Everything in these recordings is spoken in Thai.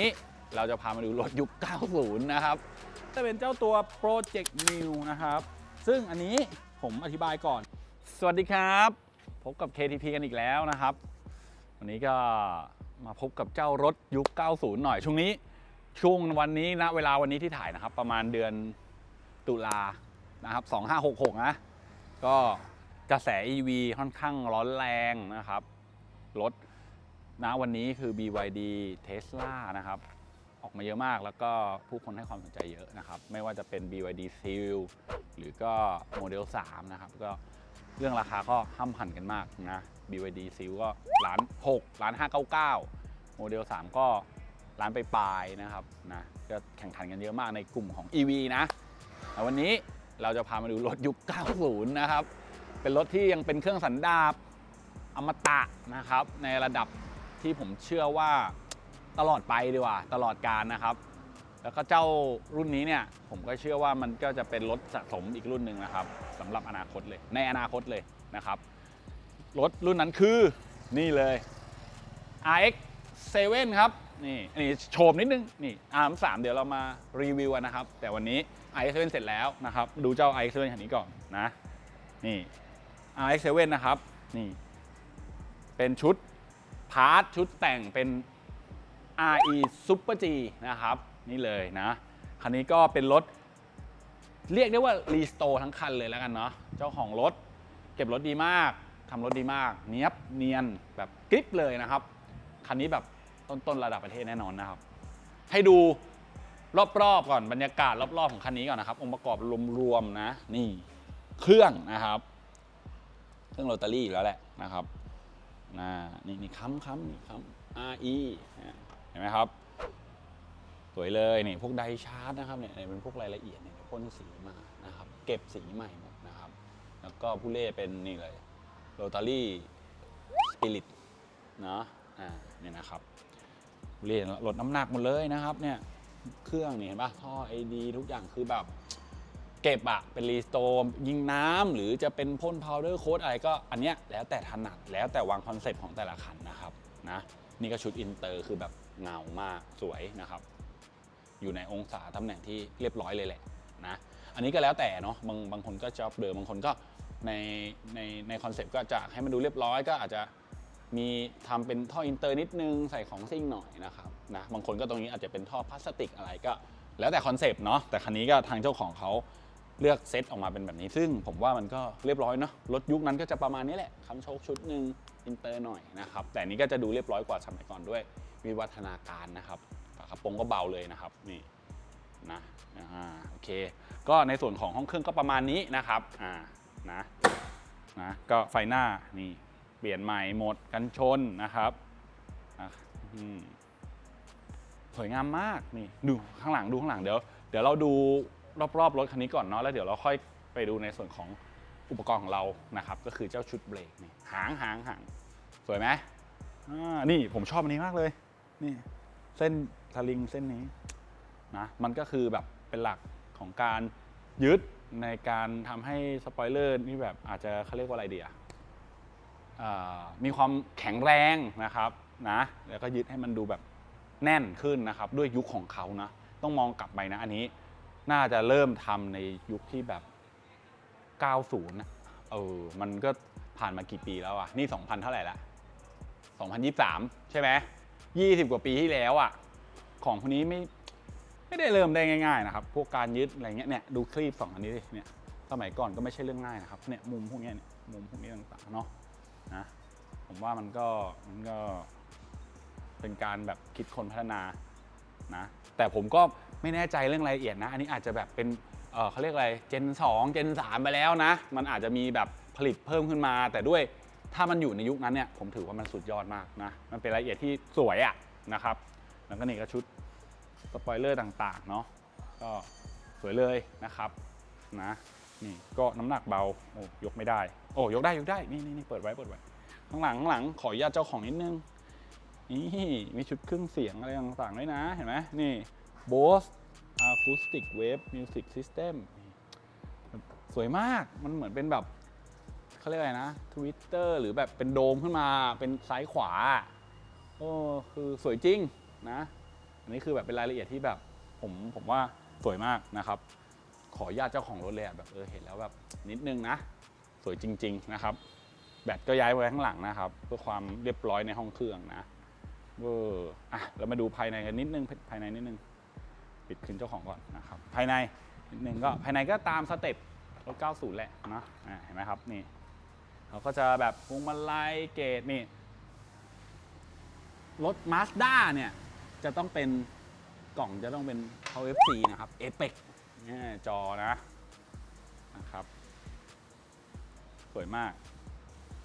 นี้เราจะพามาดูรถยุค 90 นะครับ จะเป็นเจ้าตัว Project New นะครับ ซึ่งอันนี้ผมอธิบายก่อน สวัสดีครับ พบกับ KTP กันอีกแล้วนะครับ วันนี้ก็มาพบกับเจ้ารถยุค 90 หน่อย ช่วงนี้ ช่วงวันนี้นะเวลาวันนี้ที่ถ่ายนะครับ ประมาณเดือนตุลานะครับ 2566 นะ ก็กระแส EV ค่อนข้างร้อนแรงนะครับ รถ ณวันนี้คือ BYD Tesla นะครับ ออกมาเยอะมากแล้วก็ผู้คนให้ความสนใจเยอะนะครับ ไม่ว่าจะเป็น BYD Seal หรือก็โมเดล3นะครับ ก็เรื่องราคาก็ห้ำหันกันมากนะ BYD Seal ก็ล้าน6ล้าน599 โมเดล 3 ก็ล้านไปปลายนะครับนะก็แข่งขันกันเยอะมากในกลุ่มของ EV นะแต่วันนี้เราจะพามาดูรถยุค 90 นะครับ เป็นรถที่ยังเป็นเครื่องสันดาปอมตะนะครับ ในระดับ ที่ผมเชื่อว่าตลอดไปดีกว่า ตลอดการนะครับ แล้วก็เจ้ารุ่นนี้เนี่ย ผมก็เชื่อว่ามันก็จะเป็นรถสะสมอีกรุ่นหนึ่งนะครับสำหรับอนาคตเลย ในอนาคตเลยนะครับ รถรุ่นนั้นคือนี่เลย RX 7ครับ นี่อันนี้โชมนิดนึง นี่ R3 เดี๋ยวเรามารีวิวกันนะครับ แต่วันนี้ RX 7เสร็จแล้วนะครับ ดูเจ้า RX 7คันนี้ก่อนนะ นี่ RX 7นะครับ นี่ เป็นชุด พาร์ทชุดแต่งเป็น RE Super G นะครับ นี่เลยนะ คันนี้ก็เป็นรถ เรียกได้ว่ารีสโตทั้งคันเลยแล้วกันเนาะเจ้าของรถ เก็บรถดีมากทำรถดีมาก เนียบเนียนแบบกริปเลยนะครับ คันนี้แบบต้นๆระดับประเทศแน่นอนนะครับ ให้ดูรอบๆก่อนบรรยากาศรอบๆของคันนี้ก่อนนะครับองค์ประกอบรวมๆนะ นี่เครื่องนะครับ เครื่องโรตารี่อยู่แล้วแหละนะครับ นะนี่นี่ค้ำค้ำนี่ค้ำ RE เห็นไหมครับ สวยเลยนี่พวกไดชาร์ตนะครับเนี่ยเป็นพวกรายละเอียดเนี่ยพ่นสีมานะครับ เก็บสีใหม่หมดนะครับ แล้วก็ผู้เล่เป็นนี่เลยโรตารี่สปิริตเนาะอ่าเนี่ยนะครับผู้เล่ลดน้ำหนักหมดเลยนะครับเนี่ยเครื่องนี่เห็นปะท่อไอดีทุกอย่างคือแบบ เก็บอะเป็นรีสโตร์ยิงน้ำหรือจะเป็นพ่นพาวเดอร์โค้ดอะไรก็อันเนี้ยแล้วแต่ถนัดแล้วแต่วางคอนเซ็ปต์ของแต่ละคันนะครับนะนี่ก็ชุดอินเตอร์คือแบบเงามากสวยนะครับ อยู่ในองศาตำแหน่งที่เรียบร้อยเลยแหละนะอันนี้ก็แล้วแต่เนาะบางบางคนก็ชอบเดิมบางคนก็ในในในคอนเซ็ปต์ก็จะให้มันดูเรียบร้อยก็อาจจะมีทำเป็นท่ออินเตอร์นิดนึงใส่ของซิ่งหน่อยนะครับนะบางคนก็ตรงนี้อาจจะเป็นท่อพลาสติกอะไรก็ แล้วแต่คอนเซปต์เนาะแต่คันนี้ก็ทางเจ้าของเขา เลือกเซตออกมาเป็นแบบนี้ ซึ่งผมว่ามันก็เรียบร้อยเนาะรถยุคนั้นก็จะประมาณนี้แหละคำโชคชุดหนึ่งอินเตอร์หน่อยนะครับแต่นี้ก็จะดูเรียบร้อยกว่าสมัยก่อนด้วยวิวัฒนาการนะครับฝากระโปรงก็เบาเลยนะครับนี่นะอ่าโอเค ก็ในส่วนของห้องเครื่องก็ประมาณนี้นะครับอ่านะนะก็ไฟหน้านี่เปลี่ยนใหม่หมดกันชนนะครับอะอืมสวยงามมากนี่ดูข้างหลังดูข้างหลังเดี๋ยวเดี๋ยวเราดู รอบๆรถคันนี้ก่อนเนาะแล้วเดี๋ยวเราค่อยไปดูในส่วนของอุปกรณ์ของเรานะครับ ก็คือเจ้าชุดเบรกนี่หางหางหางสวยไหมนี่ผมชอบอันนี้มากเลย นี่เส้นสลิงเส้นนี้นะมันก็คือแบบเป็นหลักของการยึดในการทำให้สปอยเลอร์นี่แบบอาจจะเขาเรียกว่าอะไรเดีอะอ่ามีความแข็งแรงนะครับนะแล้วก็ยึดให้มันดูแบบแน่นขึ้นนะครับ ด้วยยุคของเขานะต้องมองกลับไปนะอันนี้ น่าจะเริ่มทำในยุคที่แบบ 90นะเออ มันก็ผ่านมากี่ปีแล้วอะนี่ 2000 เท่าไหร่ละ 2023 ใช่ไหม 20 กว่าปีที่แล้วอะของพวกนี้ไม่ไม่ได้เริ่มได้ง่าย ๆ นะครับ พวกการยึดอะไรเงี้ยเนี่ยดูคลีปสองอันนี้ดิเนี่ยสมัยก่อนก็ไม่ใช่เรื่องง่ายนะครับเนี่ยมุมพวกนี้เนี่ยมุมพวกนี้ต่างๆเนาะนะผมว่ามันก็มันก็เป็นการแบบคิดคนพัฒนา นะแต่ผมก็ไม่แน่ใจเรื่องรายละเอียดนะ อันนี้อาจจะแบบเป็นเเขาเรียกอะไรเจน2เจน3 ไปแล้วนะ มันอาจจะมีแบบผลิตเพิ่มขึ้นมา แต่ด้วยถ้ามันอยู่ในยุคนั้นเนี่ยผมถือว่ามันสุดยอดมากนะ มันเป็นรายละเอียดที่สวยอะนะครับ แล้วก็นี่ก็ชุดสปอยเลอร์ต่างๆเนาะก็สวยเลยนะครับนะนี่ก็น้ำหนักเบาโอ้ยกไม่ได้ โอ้ยกได้ยกได้นี่นี่นี่เปิดไว้เปิดไว้ข้างหลังข้างหลังขออนุญาตเจ้าของนิดนึง นี่มีชุดเครื่องเสียงอะไรต่างๆด้วยนะ เห็นไหมนี่ Bose Acoustic Wave Music System สวยมาก มันเหมือนเป็นแบบเขาเรียกอะไรนะ Twitter หรือแบบเป็นโดมขึ้นมา เป็นซ้ายขวา โอ้ คือสวยจริงนะ อันนี้คือแบบเป็นรายละเอียดที่แบบผมผมว่าสวยมากนะครับ ขออนุญาตเจ้าของรถเลยแบบเออเห็นแล้วแบบนิดนึงนะ สวยจริง ๆ นะครับ แบตก็ย้ายไว้ข้างหลังนะครับ เพื่อความเรียบร้อยในห้องเครื่องนะ เวอร์อะเรามาดูภายในกันนิดนึงภายในนิดนึง ปิดคืนเจ้าของก่อนนะครับ ภายในนิดนึงก็ภายในก็ตามสเต็ปรถ 90 แหละเนาะอะเห็นไหมครับนี่เขาก็จะแบบพวงมาลัยเกตนี่รถ Mazda เนี่ย จะต้องเป็นกล่องจะต้องเป็น Power FC นะครับ Apex นี่จอนะนะครับสวยมาก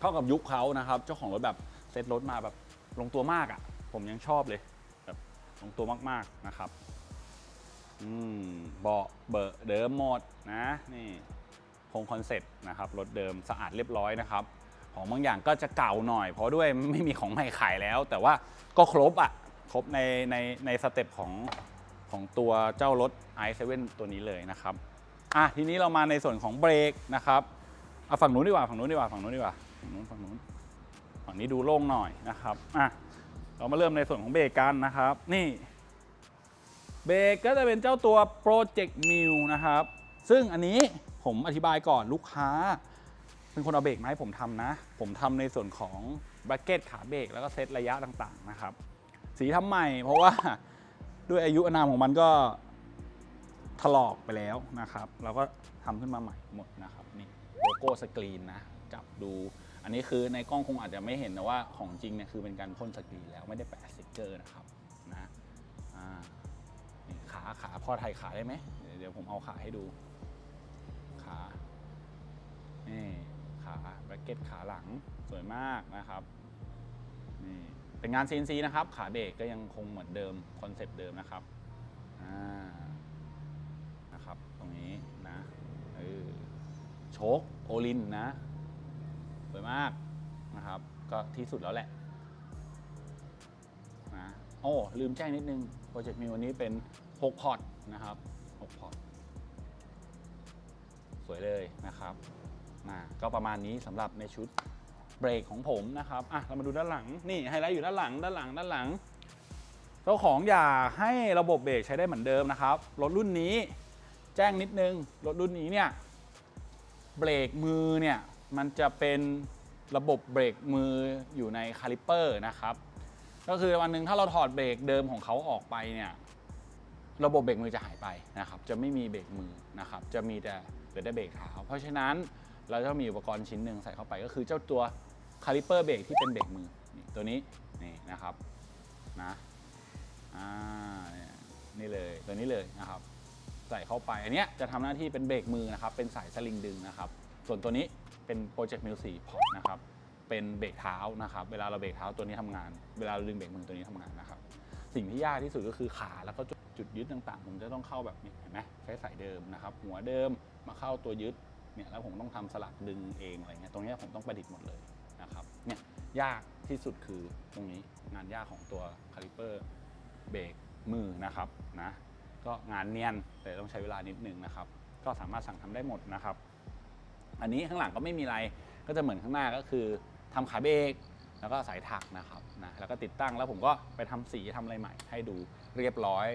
เข้ากับยุคเขานะครับ เจ้าของรถแบบเซ็ตรถมาแบบลงตัวมากอะ่ะ ผมยังชอบเลยแบบลงตัวมากๆนะครับอืมเบาะเบอะเดิมหมดนะนี่คงคอนเซ็ปต์นะครับรถเดิมสะอาดเรียบร้อยนะครับของบางอย่างก็จะเก่าหน่อย เพราะด้วยไม่มีของใหม่ขายแล้ว แต่ว่าก็ครบอะ่ะครบในในในสเต็ปของของตัวเจ้ารถ i7 ตัวนี้เลยนะครับอะทีนี้เรามาในส่วนของเบรกนะครับเอาฝั่งนู้นดีกว่าฝั่งนู้นดีกว่าฝั่งนู้นดีกว่าฝั่งนู้นฝั่งนู้นฝั่งนี้ดูโล่งหน่อยนะครับอะ เรามาเริ่มในส่วนของเบรกกันนะครับ นี่ เบรกก็จะเป็นเจ้าตัว Project m i l นะครับ ซึ่งอันนี้ผมอธิบายก่อนลูกค้า เป็นคนเอาเบรกมาให้ผมทำนะ ผมทำในส่วนของแบรกเก็ตขาเบรกแล้วก็เซตระยะต่างๆนะครับ สีทำใหม่เพราะว่าด้วยอายุอนามของมันก็ถลอกไปแล้วนะครับ เราก็ทำขึ้นมาใหม่หมดนะครับ นี่โลโก้สกรีนนะ จับดู อันนี้คือในกล้องคงอาจจะไม่เห็นนะว่าของจริงเนี่ยคือเป็นการพ่นสกรีนแล้วไม่ได้แปะสติกเกอร์นะครับนะนี่ขาขาพอถ่ายขาได้ไหมเดี๋ยวผมเอาขาให้ดู ขานี่ขาแบรกเก็ตขาหลังสวยมากนะครับนี่เป็นงาน CNC นะครับ ขาเบรกก็ยังคงเหมือนเดิมคอนเซปต์เดิมนะครับอ่านะครับ ตรงนี้นะเออโชคโอลินนะ มากนะครับ ก็ที่สุดแล้วแหละนะโอ้ลืมแจ้งนิดนึงโปรเจกต์มีวันนี้เป็น 6 พอร์ตนะครับ6พอร์ตสวยเลยนะครับนะก็ประมาณนี้สำหรับในชุดเบรกของผมนะครับอะเรามาดูด้านหลังนี่ไฮไลท์อยู่ด้านหลังด้านหลังด้านหลังเจ้าของอย่าให้ระบบเบรกใช้ได้เหมือนเดิมนะครับรถรุ่นนี้แจ้งนิดนึงรถรุ่นนี้เนี่ยเบรกมือเนี่ยมันจะเป็น ระบบเบรกมืออยู่ในคาลิปเปอร์นะครับ ก็คือวันหนึ่งถ้าเราถอดเบรกเดิมของเขาออกไปเนี่ยระบบเบรกมือจะหายไปนะครับ จะไม่มีเบรกมือนะครับ จะมีแต่เหลือแต่เบรกเท้า เพราะฉะนั้นเราจะมีอุปกรณ์ชิ้นหนึ่งใส่เข้าไปก็คือเจ้าตัวคาลิปเปอร์เบรกที่เป็นเบรกมือนี่ตัวนี้นี่นะครับนะอ่านี่เลยตัวนี้เลยนะครับ ใส่เข้าไปอันนี้จะทำหน้าที่เป็นเบรกมือนะครับ เป็นสายสลิงดึงนะครับ ส่วนตัวนี้ เป็นโปรเจกต์มิวสี่พอร์ตนะครับ เป็นเบรกเท้านะครับ เวลาเราเบรกเท้าตัวนี้ทำงาน เวลาเราดึงเบรกมือตัวนี้ทำงานนะครับ สิ่งที่ยากที่สุดก็คือขาแล้วก็จุดยึดต่างๆ ผมจะต้องเข้าแบบนี้เห็นไหมใช้สายเดิมนะครับ หัวเดิมมาเข้าตัวยึดเนี่ยแล้วผมต้องทำสลักดึงเองอะไรเงี้ยตรงนี้ผมต้องประดิษฐ์หมดเลยนะครับเนี่ยยากที่สุดคือตรงนี้งานยากของตัวคาลิเปอร์เบรกมือนะครับนะก็งานเนียนแต่ต้องใช้เวลานิดนึงนะครับ ก็สามารถสั่งทำได้หมดนะครับ อันนี้ข้างหลังก็ไม่มีอะไรก็จะเหมือนข้างหน้าก็คือทำขาเบรกแล้วก็สายถักนะครับนะแล้วก็ติดตั้งแล้วผมก็ไปทำสีทำอะไรใหม่ ให้ดูเรียบร้อย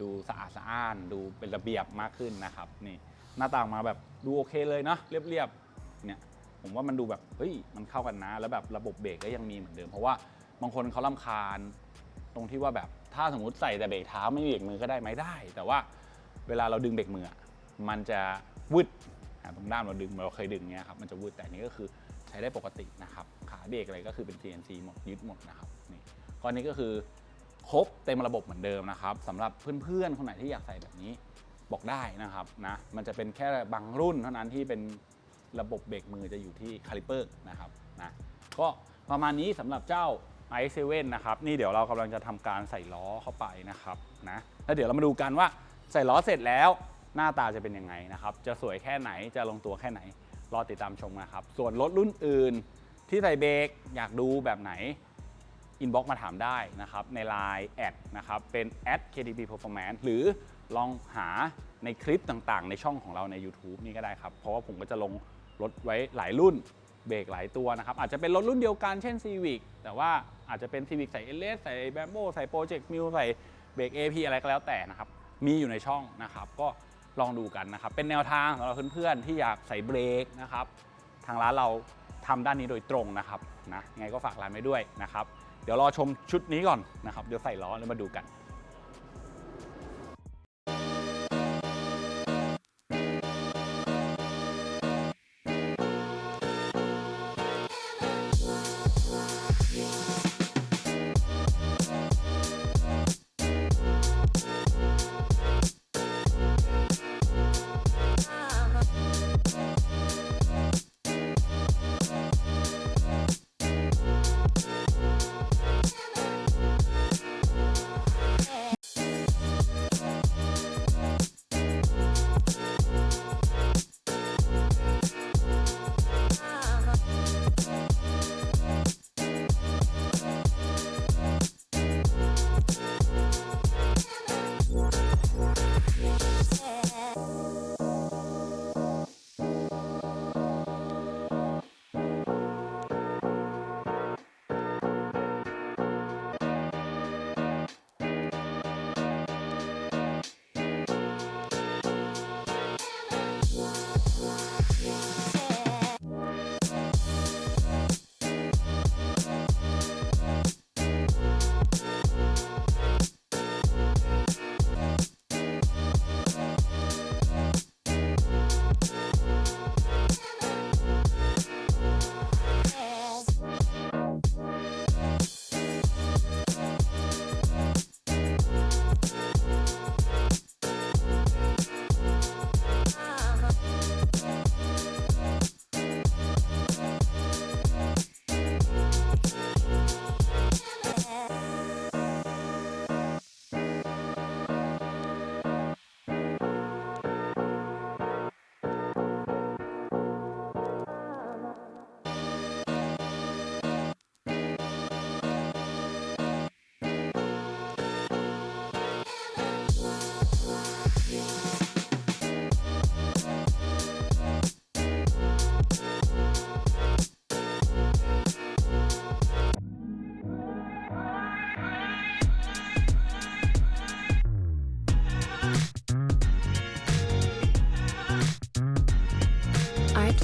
ดูสะอาดสะอ้าน ดูเป็นระเบียบมากขึ้นนะครับนี่หน้าต่างมาแบบดูโอเคเลยเนาะเรียบๆเนี่ยผมว่ามันดูแบบเฮ้ยมันเข้ากันนะ แล้วแบบระบบเบรกก็ยังมีเหมือนเดิม เพราะว่าบางคนเขาลำคาญ ตรงที่ว่าแบบถ้าสมมติใส่แต่เบรกเท้าไม่มีเบรกมือก็ได้ไหมได้ แต่ว่าเวลาเราดึงเบรกมือมันจะวืด ตรงด้ามเราดึงเราเคยดึงเนี้ยครับมันจะวืดแต่นนี้ก็คือใช้ได้ปกตินะครับขาเบรกอะไรก็คือเป็น CNC หมดยึดหมดนะครับนี่ก้อนนี้ก็คือครบเต็มระบบเหมือนเดิมนะครับสำหรับเพื่อนๆคนไหนที่อยากใส่แบบนี้บอกได้นะครับนะมันจะเป็นแค่บางรุ่นเท่านั้นที่เป็นระบบเบรกมือจะอยู่ที่คาลิเปอร์นะครับนะก็ประมาณนี้สำหรับเจ้า i7 นะครับนี่เดี๋ยวเรากำลังจะทำการใส่ล้อเข้าไปนะครับนะแล้วเดี๋ยวเรามาดูกันว่าใส่ล้อเสร็จแล้ว หน้าตาจะเป็นยังไงนะครับ จะสวยแค่ไหนจะลงตัวแค่ไหน รอติดตามชมนะครับ ส่วนรถรุ่นอื่น ที่ใส่เบรกอยากดูแบบไหนอินบ็อกมาถามได้นะครับใน Line แอดนะครับเป็น @ktp performance หรือลองหาในคลิปต่างๆ ในช่องของเราใน YouTube นี่ก็ได้ครับ เพราะว่าผมก็จะลงรถไว้หลายรุ่นเบรกหลายตัวนะครับ อาจจะเป็นรถรุ่นเดียวกันเช่น Civic แต่ว่าอาจจะเป็น Civic ใส่ LS ใส่ b a m b o ใส่ Project m u ใส่เบรก AP อะไรก็แล้วแต่นะครับ มีอยู่ในช่องนะครับ ก็ ลองดูกันนะครับ เป็นแนวทางสำหรับเพื่อนๆ ที่อยากใส่เบรกนะครับ ทางร้านเราทำด้านนี้โดยตรงนะครับนะไงก็ฝากร้านไว้ด้วยนะครับ เดี๋ยวรอชมชุดนี้ก่อนนะครับ เดี๋ยวใส่ล้อแล้วมาดูกัน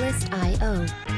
Checklist.io